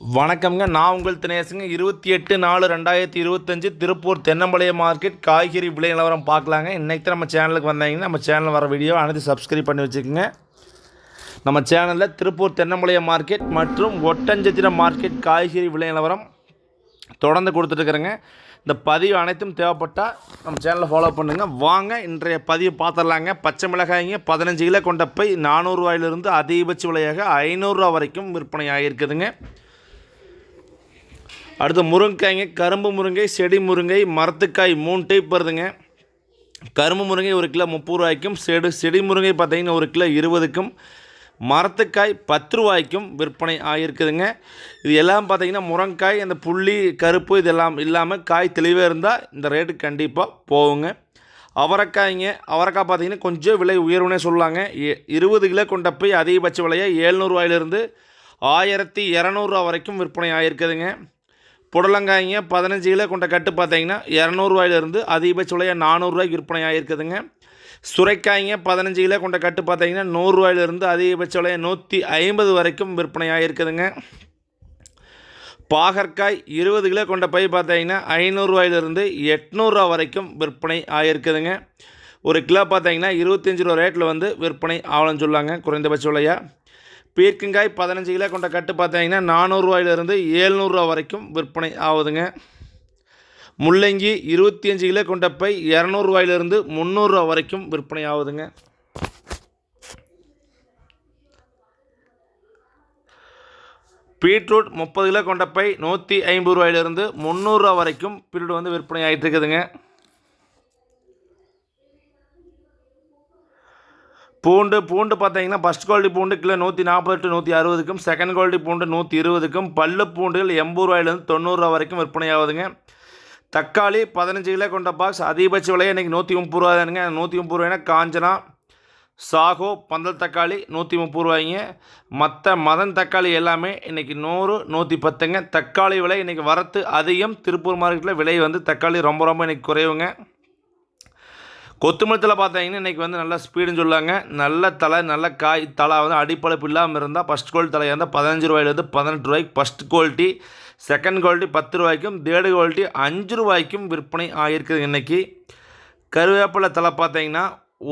வணக்கம்ங்க. நான் உங்கள் தினேசுங்க இருபத்தி எட்டு நாலு ரெண்டாயிரத்தி இருபத்தஞ்சு திருப்பூர் தென்னம்பாளையம் மார்க்கெட் காய்கறி விலை நிலவரம் பார்க்கலாங்க. இன்றைக்கி தான் நம்ம சேனலுக்கு வந்தாங்கன்னா நம்ம சேனல் வர வீடியோ அனைத்து சப்ஸ்கிரைப் பண்ணி வச்சுக்கோங்க. நம்ம சேனலில் திருப்பூர் தென்னம்பாளையம் மார்க்கெட் மற்றும் ஒட்டஞ்சத்திரம் மார்க்கெட் காய்கறி விலை நிலவரம் தொடர்ந்து கொடுத்துட்ருக்குறேங்க இந்த பதிவு அனைத்தும் தேவைப்பட்டால் நம்ம சேனலை ஃபாலோ பண்ணுங்கள் வாங்க இன்றைய பதிவு பார்த்துடலாங்க. பச்சை மிளகாய்ங்க பதினஞ்சு கிலோ கொண்ட போய் நானூறுரூவாயிலிருந்து அதிகபட்ச விலையாக ஐநூறுரூவா வரைக்கும் விற்பனை ஆகியிருக்குதுங்க அடுத்து முருங்கைக்காய்ங்க கரும்பு முருங்கை செடி முருங்கை மரத்துக்காய் மூணு டைப் வருதுங்க. கரும்பு முருங்கை ஒரு கிலோ முப்பது ரூபாய்க்கும் செடி செடி முருங்கை பார்த்திங்கன்னா ஒரு கிலோ இருபதுக்கும் மரத்துக்காய் பத்து ரூபாய்க்கும் விற்பனை ஆகியிருக்குதுங்க. இது எல்லாம் பார்த்தீங்கன்னா முருங்காய் அந்த புள்ளி கருப்பு இதெல்லாம் இல்லாமல் காய் தெளிவாக இருந்தால் இந்த ரேட்டு கண்டிப்பாக போகுங்க. அவரைக்காய்ங்க அவரைக்காய் பார்த்தீங்கன்னா கொஞ்சம் விலை உயர்வுனே சொல்லாங்க. எ- இருபது கிலோ கொண்ட போய் அதிகபட்ச விலையை ஏழ்நூறுவாயிலிருந்து ஆயிரத்தி இரநூறுவா வரைக்கும் விற்பனை ஆகியிருக்குதுங்க. புடலங்காய்ங்க பதினஞ்சு கிலோ கொண்ட கட்டு பார்த்தீங்கன்னா இரநூறுவாயிலிருந்து அதிகபட்ச விலையாக நானூறுரூவாய்க்கு விற்பனை ஆகியிருக்குதுங்க சுரைக்காய்ங்க பதினஞ்சு கிலோ கொண்ட கட்டு பார்த்தீங்கன்னா நூறுரூவாயிலிருந்து அதிகபட்ச விலையாக நூற்றி ஐம்பது வரைக்கும் விற்பனை ஆகியிருக்குதுங்க பாகற்காய் இருபது கிலோ கொண்ட பை பார்த்தீங்கன்னா ஐநூறுரூவாயிலிருந்து எட்நூறுரூவா வரைக்கும் விற்பனை ஆகியிருக்குதுங்க ஒரு கிலோ பார்த்தீங்கன்னா இருபத்தஞ்சி ரூபா ரேட்டில் வந்து விற்பனை ஆகலன்னு சொல்லாங்க குறைந்தபட்ச விலையாக பீர்க்கங்காய் பதினஞ்சு கிலோ கொண்ட கட்டு பார்த்தீங்கன்னா நானூறுரூவாயிலிருந்து ஏழ்நூறுரூவா வரைக்கும் விற்பனை ஆகுதுங்க. முள்ளங்கி இருபத்தி அஞ்சு கிலோ கொண்ட பை இரநூறுவாயிலிருந்து முந்நூறுரூவா வரைக்கும் விற்பனை ஆகுதுங்க. பீட்ரூட் முப்பது கிலோ கொண்ட பை நூற்றி ஐம்பது ரூபாயிலிருந்து முந்நூறுரூவா வரைக்கும் பீட்ரூட் வந்து விற்பனை ஆகிட்டு இருக்குதுங்க. பூண்டு பூண்டு பார்த்தீங்கன்னா ஃபஸ்ட் குவாலிட்டி பூண்டு கிலோ நூற்றி நாற்பது டு நூற்றி அறுபதுக்கும் செகண்ட் குவாலிட்டி பூண்டு நூற்றி இருபதுக்கும் பல்லு பூண்டுகள் எண்பது ரூபாயிலேருந்து தொண்ணூறுரூவா வரைக்கும் விற்பனை ஆகுதுங்க தக்காளி பதினஞ்சு கிலோ கொண்ட பாக்ஸ் அதிகபட்ச விலையை இன்றைக்கி நூற்றி முப்பது ரூபா தானுங்க நூற்றி முப்பது ரூபாய்னா காஞ்சனா சாகோ பந்தல் தக்காளி நூற்றி முப்பது ரூபாய்ங்க. மற்ற மதன் தக்காளி எல்லாமே இன்றைக்கி நூறு நூற்றி பத்துங்க தக்காளி விலை இன்றைக்கி வரத்து அதிகம். திருப்பூர் மார்க்கெட்டில் விலை வந்து தக்காளி ரொம்ப ரொம்ப இன்றைக்கி குறைவுங்க. கொத்துமல்லத்தில் பார்த்தீங்கன்னா இன்றைக்கி வந்து நல்லா ஸ்பீடுன்னு சொல்லுவாங்க நல்ல தலை நல்ல காய் தலை வந்து அடிப்பளப்பு இல்லாமல் இருந்தால் ஃபஸ்ட் குவாலிட்டி தலையாக இருந்தால் பதினஞ்சு ரூபாயிலேருந்து பதினெட்டு ரூபாய்க்கு ஃபஸ்ட் குவாலிட்டி செகண்ட் குவாலிட்டி பத்து ரூபாய்க்கும் தேர்டு குவாலிட்டி அஞ்சு ரூபாய்க்கும் விற்பனை ஆகியிருக்குது இன்றைக்கி கருவேப்பிலை தலை பார்த்தீங்கன்னா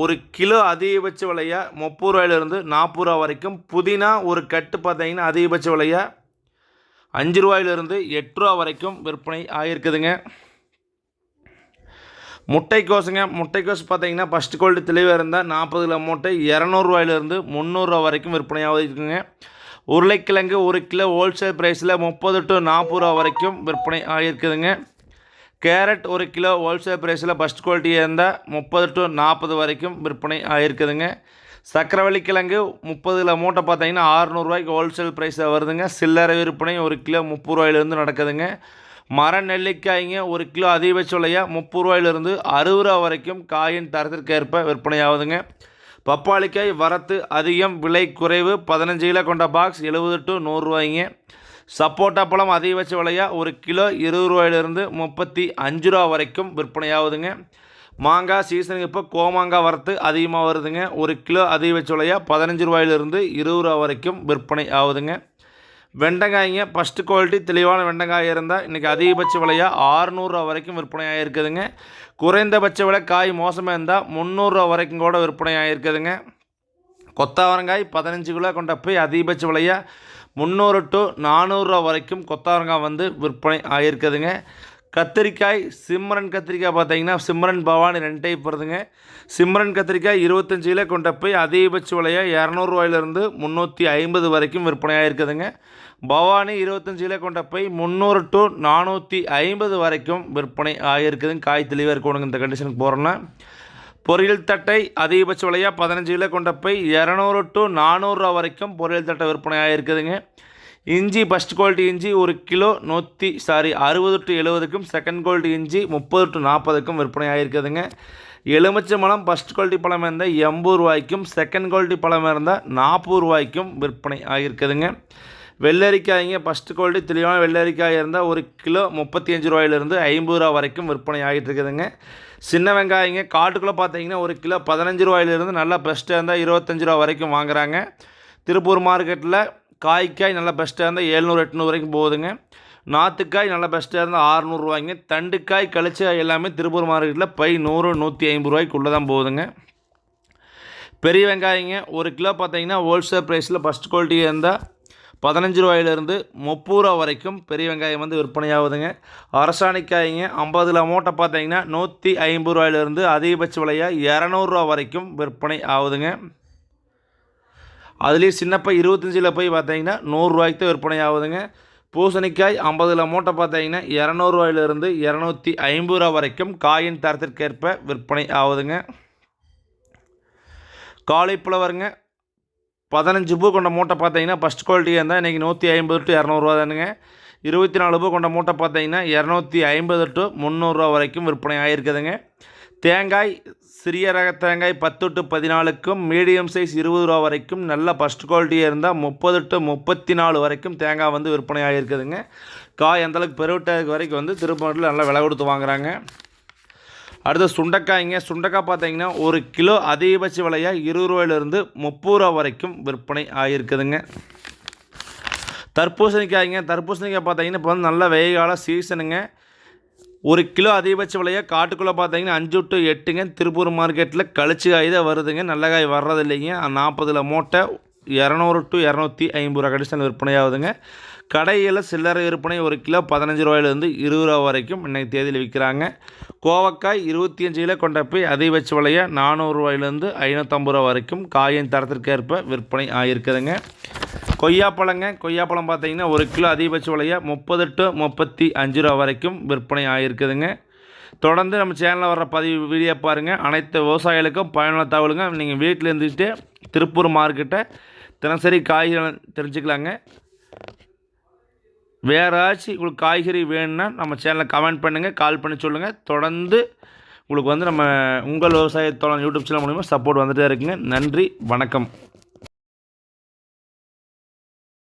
ஒரு கிலோ அதிகபட்ச விலையாக முப்பது ரூபாயிலிருந்து நாற்பது ரூபா வரைக்கும். புதினா ஒரு கட்டு பார்த்தீங்கன்னா அதிகபட்ச விலையாக அஞ்சு ரூபாயிலிருந்து எட்டு ரூபா வரைக்கும் விற்பனை ஆகியிருக்குதுங்க. முட்டைக்கோசுங்க முட்டைக்கோசு பார்த்தீங்கன்னா ஃபஸ்ட்டு குவாலிட்டி தெளிவாக இருந்தால் நாற்பது கிலோ மூட்டை இரநூறுவாயிலிருந்து முந்நூறுரூவா வரைக்கும் விற்பனையாக இருக்குங்க. உருளைக்கிழங்கு ஒரு கிலோ ஹோல்சேல் ப்ரைஸில் முப்பது டு நாற்பது ரூபா வரைக்கும் விற்பனை ஆகியிருக்குதுங்க. கேரட் ஒரு கிலோ ஹோல்சேல் ப்ரைஸில் ஃபஸ்ட் குவாலிட்டியாக இருந்தால் முப்பது டு நாற்பது வரைக்கும் விற்பனை ஆகியிருக்குதுங்க. சக்கரவள்ளி கிழங்கு முப்பது கிலோ மூட்டை பார்த்தீங்கன்னா ஆறுநூறுவாய்க்கு ஹோல்சேல் ப்ரைஸில் வருதுங்க. சில்லறை விற்பனை ஒரு கிலோ முப்பது ரூபாயிலேருந்து நடக்குதுங்க. மர நெல்லிக்காய்ங்க ஒரு கிலோ அதிகபட்ச விலையா முப்பது ரூபாயிலிருந்து அறுபது ரூபா வரைக்கும் காயின் தரத்திற்கேற்ப விற்பனையாகுதுங்க. விற்பனை ஆகுதுங்க பப்பாளிக்காய் வரத்து அதிகம் விலை குறைவு. பதினஞ்சு கிலோ கொண்ட பாக்ஸ் எழுபது டு நூறுரூவாய்ங்க சப்போட்டா பழம் அதிகபட்ச விலையா ஒரு கிலோ இருபது ரூபாயிலிருந்து முப்பத்தி அஞ்சு ரூபா வரைக்கும் விற்பனையாகுதுங்க. மாங்காய் சீசனுக்கு இப்போ கோமாங்காய் வரத்து அதிகமாக வருதுங்க. ஒரு கிலோ அதிகபட்ச விலையா பதினஞ்சு ரூபாயிலிருந்து இருபது ரூபா வரைக்கும் விற்பனை ஆகுதுங்க வெண்டைக்காய்ங்க ஃபஸ்ட்டு குவாலிட்டி தெளிவான வெண்டைக்காய் இருந்தால் இன்றைக்கி அதிகபட்ச விலையாக ஆறுநூறுரூவா வரைக்கும் விற்பனை ஆகிருக்குதுங்க குறைந்தபட்ச விலை காய் மோசமாக இருந்தால் முந்நூறுரூவா வரைக்கும் கூட விற்பனை ஆகிருக்குதுங்க கொத்தாவரங்காய் பதினஞ்சு கிலோ கொண்ட போய் அதிகபட்ச விலையாக முந்நூறு டு நானூறுரூவா வரைக்கும் கொத்தாவரங்காய் வந்து விற்பனை ஆகிருக்குதுங்க கத்திரிக்காய் சிம்ரன் கத்திரிக்காய் பார்த்தீங்கன்னா சிம்ரன் பவானி ரெண்டு டைப் வருதுங்க. சிம்ரன் கத்திரிக்காய் இருபத்தஞ்சு கிலோ கொண்ட போய் அதிகபட்ச விலையாக இரநூறுவாயிலிருந்து முந்நூற்றி ஐம்பது வரைக்கும் விற்பனையாக இருக்குதுங்க. பவானி இருபத்தஞ்சு கிலோ கொண்ட போய் முந்நூறு டு நானூற்றி ஐம்பது வரைக்கும் விற்பனை ஆகியிருக்குதுங்க காய் தெளிவாக இருக்கணுங்க இந்த கண்டிஷனுக்கு போகிறோன்னா பொரியல் தட்டை அதிகபட்ச விலையாக பதினஞ்சு கிலோ கொண்ட போய் இரநூறு டு நானூறுரூவா வரைக்கும் பொரியல் தட்டை விற்பனை ஆகிருக்குதுங்க இஞ்சி ஃபஸ்ட் குவாலிட்டி இஞ்சி ஒரு கிலோ நூற்றி சாரி அறுபது டு எழுபதுக்கும் செகண்ட் குவாலிட்டி இஞ்சி முப்பது டு நாற்பதுக்கும் விற்பனை ஆகிருக்குதுங்க எலுமிச்சை பழம் ஃபஸ்ட் குவாலிட்டி பழம் இருந்தால் எண்பது ரூபாய்க்கும் செகண்ட் குவாலிட்டி பழம் இருந்தால் நாற்பது ரூபாய்க்கும் விற்பனை ஆகியிருக்குதுங்க வெள்ளரிக்காய்ங்க ஃபஸ்ட் குவாலிட்டி தெளிவான வெள்ளரிக்காய் இருந்தால் ஒரு கிலோ முப்பத்தி அஞ்சு ரூபாயிலிருந்து ஐம்பது ரூபா வரைக்கும் விற்பனை ஆகிட்டு இருக்குதுங்க சின்ன வெங்காயங்க காட்டுக்குள்ளே பார்த்தீங்கன்னா ஒரு கிலோ பதினஞ்சு ரூபாயிலிருந்து நல்லா பெஸ்ட்டாக இருந்தால் இருபத்தஞ்சு ரூபா வரைக்கும் வாங்குறாங்க. திருப்பூர் மார்க்கெட்டில் காய்க்காய் நல்லா பெஸ்ட்டாக இருந்தால் ஏழ்நூறு எட்நூறு வரைக்கும் போகுதுங்க. நாற்றுக்காய் நல்லா பெஸ்ட்டாக இருந்தால் ஆறுநூறுவாய்ங்க தண்டுக்காய் கழிச்சாய் எல்லாமே திருப்பூர் மார்க்கெட்டில் பை நூறு நூற்றி ஐம்பது ரூபாய்க்குள்ளே தான் போகுதுங்க. பெரிய வெங்காயங்க ஒரு கிலோ பார்த்தீங்கன்னா ஹோல்சேல் ப்ரைஸில் ஃபஸ்ட் குவாலிட்டி இருந்தால் பதினஞ்சு ரூபாயிலிருந்து முப்பது ரூபா வரைக்கும் பெரிய வெங்காயம் வந்து விற்பனையாகுதுங்க. அரசாணிக்காய்ங்க ஐம்பதுல மூட்டை பார்த்தீங்கன்னா நூற்றி ஐம்பது ரூபாயிலிருந்து அதிகபட்ச விலையாக இரநூறுவா வரைக்கும் விற்பனை ஆகுதுங்க. அதுலேயும் சின்னப்பா இருபத்தஞ்சில் போய் பார்த்தீங்கன்னா நூறுரூவாய்க்கு தான் விற்பனை ஆகுதுங்க பூசணிக்காய் ஐம்பதுல மூட்டை பார்த்தீங்கன்னா இரநூறுவாயிலிருந்து இரநூத்தி ஐம்பது ரூபா வரைக்கும் காயின் தரத்திற்கேற்ப விற்பனை ஆகுதுங்க. காலிஃப்ளவருங்க. பதினஞ்சு பூ கொண்ட மூட்டை பார்த்தீங்கன்னா ஃபஸ்ட் குவாலிட்டியாக இருந்தால் இன்றைக்கி நூற்றி ஐம்பது டு இரநூறுவா தானுங்க. இருபத்தி நாலு பூ கொண்ட மூட்டை பார்த்தீங்கன்னா இரநூத்தி ஐம்பது டு முந்நூறுரூவா வரைக்கும் விற்பனை ஆகிருக்குதுங்க தேங்காய் சிறிய ரக தேங்காய் பத்து டு பதினாலுக்கும் மீடியம் சைஸ் இருபது ரூபா வரைக்கும் நல்ல ஃபஸ்ட் குவாலிட்டியாக இருந்தால் முப்பது டு முப்பத்தி நாலு வரைக்கும் தேங்காய் வந்து விற்பனை ஆகிருக்குதுங்க காய் அந்தளவுக்கு பெருவிட்டதுக்கு வரைக்கும் வந்து திருப்பூரில் நல்லா விலை கொடுத்து வாங்குறாங்க. அடுத்து சுண்டைக்காய்ங்க. சுண்டைக்காய் பார்த்தீங்கன்னா ஒரு கிலோ அதிகபட்ச விலையாக இருபது ரூபாயிலிருந்து முப்பது ரூபா வரைக்கும் விற்பனை ஆகிருக்குதுங்க தர்பூசணிக்காய்ங்க. தர்பூசணிக்காய் பார்த்தீங்கன்னா இப்போ வந்து நல்ல வெயில் கால சீசனுங்க ஒரு கிலோ அதிகபட்ச விலையாக காட்டுக்குள்ளே பார்த்தீங்கன்னா அஞ்சு டு எட்டுங்க. திருப்பூர் மார்க்கெட்டில் கழிச்சு காய் தான் வருதுங்க. நல்ல காய் வர்றது இல்லைங்க நாற்பதில் மூட்டை இரநூறு டு இரநூத்தி ஐம்பது ரூபா கடிசல் விற்பனையாகுதுங்க. கடையில் சில்லறை விற்பனை ஒரு கிலோ பதினஞ்சு ரூபாயிலேருந்து இருபது ரூபா வரைக்கும் இன்றைக்கு தேதியில் விற்கிறாங்க. கோவக்காய் இருபத்தி அஞ்சு கிலோ கொண்ட போய் அதிகபட்ச விலையாக நானூறுரூவாயிலேருந்து ஐநூற்றம்பது ரூபா வரைக்கும் காயின் தரத்திற்கேற்ப விற்பனை ஆகியிருக்குதுங்க. கொய்யாப்பழங்க கொய்யாப்பழம் பார்த்தீங்கன்னா ஒரு கிலோ அதிகபட்ச விலையாக முப்பது டு முப்பத்தி அஞ்சு ரூபா வரைக்கும் விற்பனை ஆகியிருக்குதுங்க. தொடர்ந்து நம்ம சேனலில் வர்ற பதிவு வீடியோ பாருங்கள் அனைத்து விவசாயிகளுக்கும் பயனுள்ள தகவலுங்க. நீங்கள் வீட்டில் இருந்துக்கிட்டே திருப்பூர் மார்க்கெட்டை தினசரி காய்கறி தெரிஞ்சுக்கலாங்க. வேறாச்சும் உங்களுக்கு காய்கறி வேணும்னா நம்ம சேனலில் கமெண்ட் பண்ணுங்கள் கால் பண்ணி சொல்லுங்கள் தொடர்ந்து உங்களுக்கு வந்து நம்ம உங்கள் விவசாயத்தோட யூடியூப் சேனல் மூலிமா சப்போர்ட் வந்துகிட்டே இருக்குங்க. நன்றி வணக்கம்.